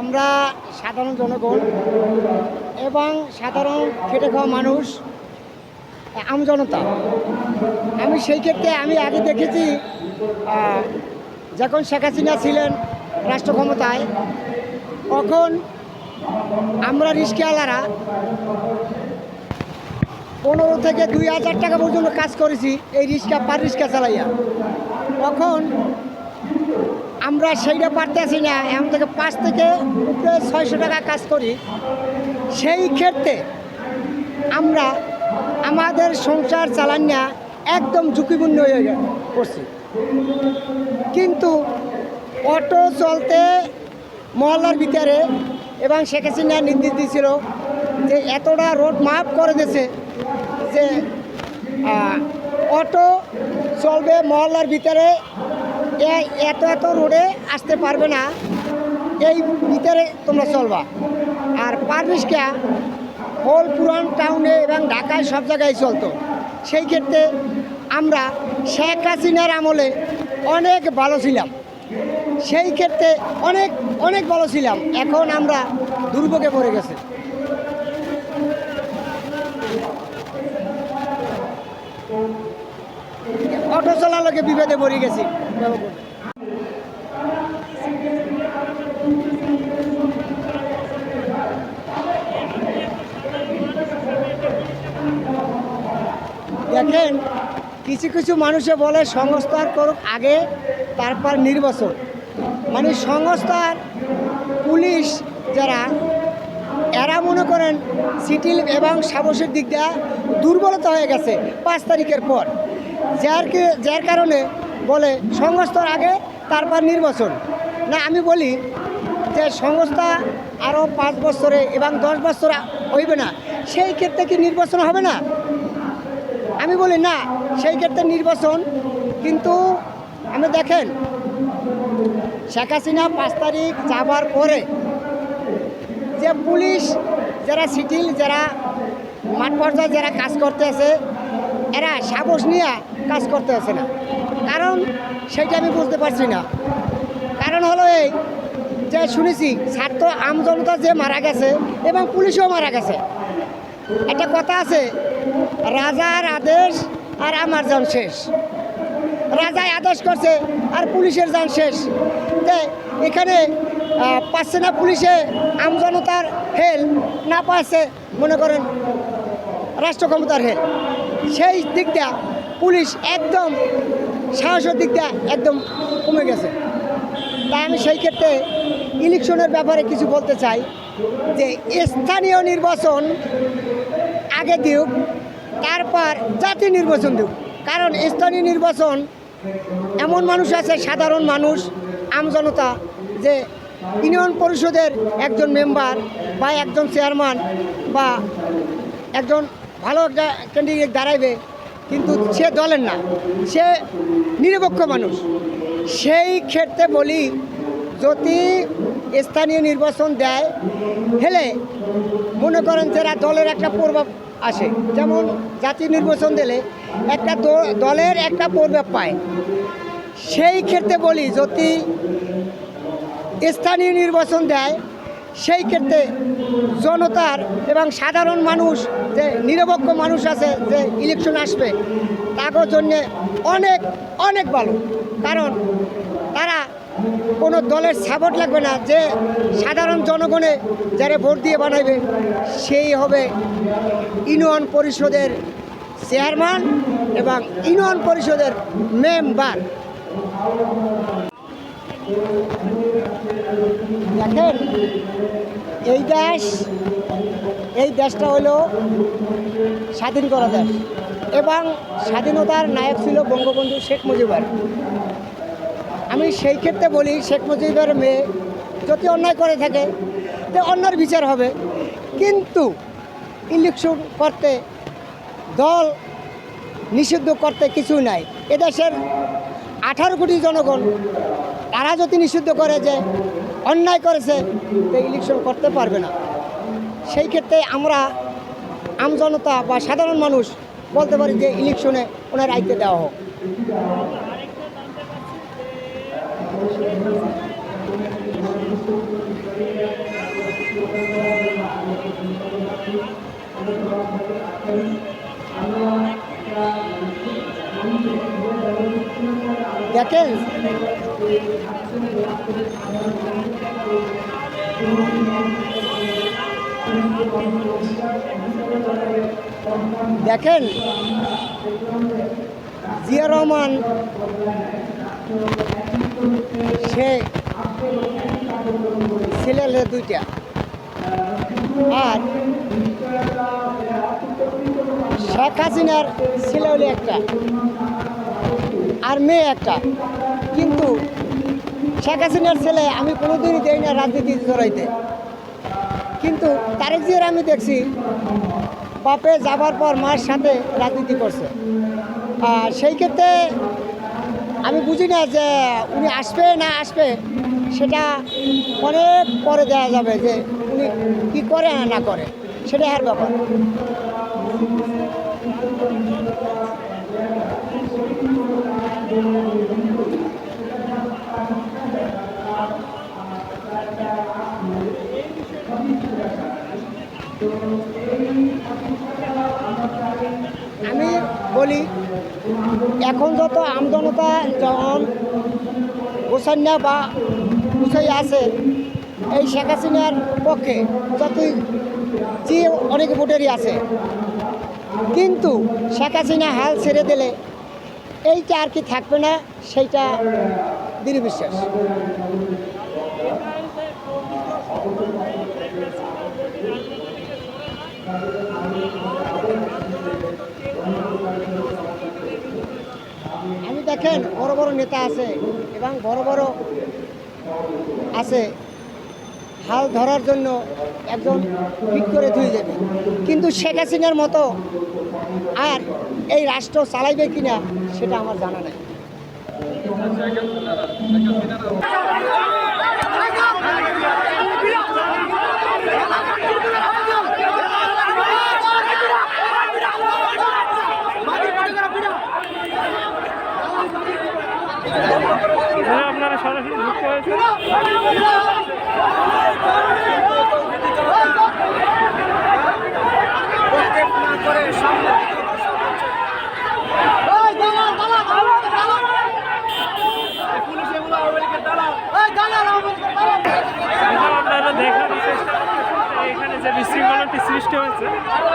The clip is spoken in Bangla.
আমরা সাধারণ জনগণ এবং সাধারণ খেটে খাওয়া মানুষ আমজনতা আমি সেই ক্ষেত্রে আমি আগে দেখেছি যখন শেখ হাসিনা ছিলেন রাষ্ট্র ক্ষমতায়, তখন আমরা রিস্কেওয়ালারা পনেরো থেকে দুই হাজার টাকা পর্যন্ত কাজ করেছি এই রিক্সা পার রিক্সা চালাইয়া। তখন আমরা সেইটা পারতেছি না। এমন থেকে পাঁচ থেকে উপরে ছয়শো টাকা কাজ করি। সেই ক্ষেত্রে আমরা আমাদের সংসার চালান্না একদম ঝুঁকিপূর্ণ হয়ে পড়ছি। কিন্তু অটো চলতে মহল্লার ভিতরে এবং শেখ হাসিনা নির্দেশ দিয়েছিল যে এতটা রোড মাপ করে দিয়েছে যে অটো চলবে মহল্লার ভিতরে এত এত রোডে আসতে পারবে না। এই ভিতরে তোমরা চলবা। আর পারমিশকা হোল পুরান টাউনে এবং ঢাকায় সব জায়গায় চলতো। সেই ক্ষেত্রে আমরা শেখ হাসিনার আমলে অনেক ভালো ছিলাম। সেই ক্ষেত্রে অনেক অনেক ভালো ছিলাম। এখন আমরা দুর্ভোগে পড়ে গেছে। অটো চালালোকে বিপদে পড়ে গেছি। দেখেন, কিছু কিছু মানুষে বলে সংস্কার করুক আগে, তারপর নির্বাচন। মানে সংস্থার পুলিশ যারা, এরা মনে করেন, সিটিল এবং সাহসের দিক দিয়ে দুর্বলতা হয়ে গেছে পাঁচ তারিখের পর। যার কি- যার কারণে বলে সংস্থার আগে, তারপর নির্বাচন। না, আমি বলি যে সংস্থা আরও পাঁচ বছরে এবং দশ বছরে হইবে না। সেই ক্ষেত্রে কি নির্বাচন হবে না? আমি বলি না, সেই ক্ষেত্রে নির্বাচন। কিন্তু আমি দেখেন, শেখ হাসিনা পাঁচ তারিখ যাবার পরে যে পুলিশ, যারা সিটিল যারা মাঠ পর্যায়ে যারা কাজ করতে আছে এরা সাহস নিয়ে কাজ করতে আছে না। কারণ সেটা আমি বুঝতে পারছি না। কারণ হলো এই যে শুনেছি, ছাত্র আমজনতা যে মারা গেছে এবং পুলিশও মারা গেছে। একটা কথা আছে, রাজার আদেশ আর আমার যান শেষ। রাজায় আদেশ করছে আর পুলিশের যান শেষ। যে এখানে পাচ্ছে না পুলিশে আমজনতার হেল, না পাচ্ছে, মনে করেন, রাষ্ট্র ক্ষমতার হেল। সেই দিকটা পুলিশ একদম সাহসের দিকটা একদম কমে গেছে। তাই আমি সেই ক্ষেত্রে ইলেকশনের ব্যাপারে কিছু বলতে চাই যে স্থানীয় নির্বাচন আগে দিক তারপর জাতীয় নির্বাচন দিক কারণ স্থানীয় নির্বাচন এমন মানুষ আছে, সাধারণ মানুষ আমজনতা যে ইউনিয়ন পরিষদের একজন মেম্বার বা একজন চেয়ারম্যান বা একজন ভালো একটা ক্যান্ডিডেট দাঁড়াইবে, কিন্তু সে দলের না। সে নিরপেক্ষ মানুষ। সেই ক্ষেত্রে বলি, যদি স্থানীয় নির্বাচন দেয়, হেলে মনে করেন যারা দলের একটা প্রভাব আসে যেমন জাতীয় নির্বাচন দিলে একটা দলের একটা প্রভাব পায়। সেই ক্ষেত্রে বলি, যদি স্থানীয় নির্বাচন দেয় সেই ক্ষেত্রে জনতার এবং সাধারণ মানুষ, যে নিরপেক্ষ মানুষ আছে, যে ইলেকশন আসবে তাদের জন্যে অনেক অনেক ভালো। কারণ তারা কোনো দলের সাপোর্ট লাগবে না, যে সাধারণ জনগণে যারা ভোট দিয়ে বানাইবে, সেই হবে ইউনিয়ন পরিষদের চেয়ারম্যান এবং ইউনিয়ন পরিষদের মেম্বার। দেখেন? এই দেশ, এই দেশটা হলো স্বাধীন করা দেশ। এবং স্বাধীনতার নায়ক ছিল বঙ্গবন্ধু শেখ মুজিবুর। আমি সেই ক্ষেত্রে বলি, শেখ মুজিবের মেয়ে যদি অন্যায় করে থাকে, তো অন্যার বিচার হবে। কিন্তু ইলেকশন করতে, দল নিষিদ্ধ করতে কিছু নাই। এদেশের আঠারো কোটি জনগণ, তারা যদি নিষিদ্ধ করে যে অন্যায় করেছে, তো ইলেকশন করতে পারবে না সেই ক্ষেত্রে আমরা আমজনতা বা সাধারণ মানুষ বলতে পারি যে ইলেকশনে ওনার আইতে দেওয়া হোক Thank you. দেখেন। দেখেন। জিয়া রহমান সে ছেলে দুইটা। আর শেখ হাসিনার ছেলে হলো একটা। আর মেয়ে একটা। কিন্তু শেখ হাসিনার ছেলে আমি কোনোদিনই দেই না রাজনীতি জড়াইতে। কিন্তু তারেক জিয়ার আমি দেখছি, বাপে যাবার পর মার সাথে রাজনীতি করছে। আর সেই ক্ষেত্রে আমি বুঝি না যে উনি আসবে না আসবে, সেটা অনেক পরে দেওয়া যাবে যে উনি কী করে না করে সেটা আর ব্যাপার। আমি বলি, এখন যত আমজনতা যখন গোসান্যা বা গুছাই আছে, এই শেখ হাসিনার পক্ষে যতই যে অনেক ভোটারই আছে, কিন্তু শেখ হাসিনা হাল ছেড়ে দিলে এইটা আর কি থাকবে না, সেইটা দৃঢ় বিশ্বাস আমি দেখেন, বড় বড় নেতা আছে এবং বড় বড় আছে, হাল ধরার জন্য একজন ঠিক করে ধুয়ে যাবে কিন্তু শেখ হাসিনার মতো আর এই রাষ্ট্র চালাইবে কিনা সেটা আমার জানা নাই। এখানে আপনারা সরাসরি যুক্ত হয়েছে এখন আপনারা দেখার চেষ্টা সৃষ্টি হয়েছে।